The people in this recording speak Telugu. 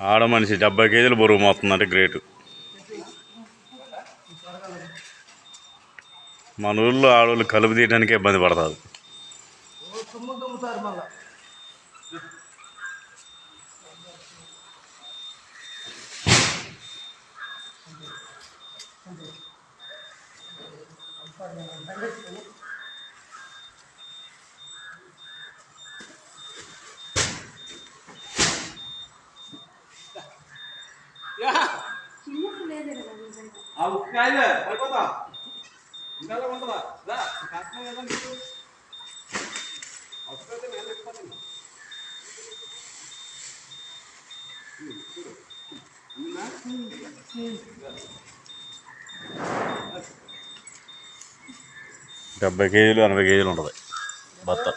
ఆడ మనిషి డెబ్బై కేజీలు బరువు మోస్తుందంటే గ్రేటు మన ఊళ్ళో ఆడవాళ్ళు కలుపు తీయడానికే ఇబ్బంది పడతారు Thank you. మళ్ళా ఆ ఉక్కాయలే పడిపోతా ఇంకా ఉంటుందా రా కష్టం కదా నీకు అవసరమైతే నేను చెప్తాను డెబ్బై కేజీలు ఎనభై కేజీలు ఉంటుంది బత్త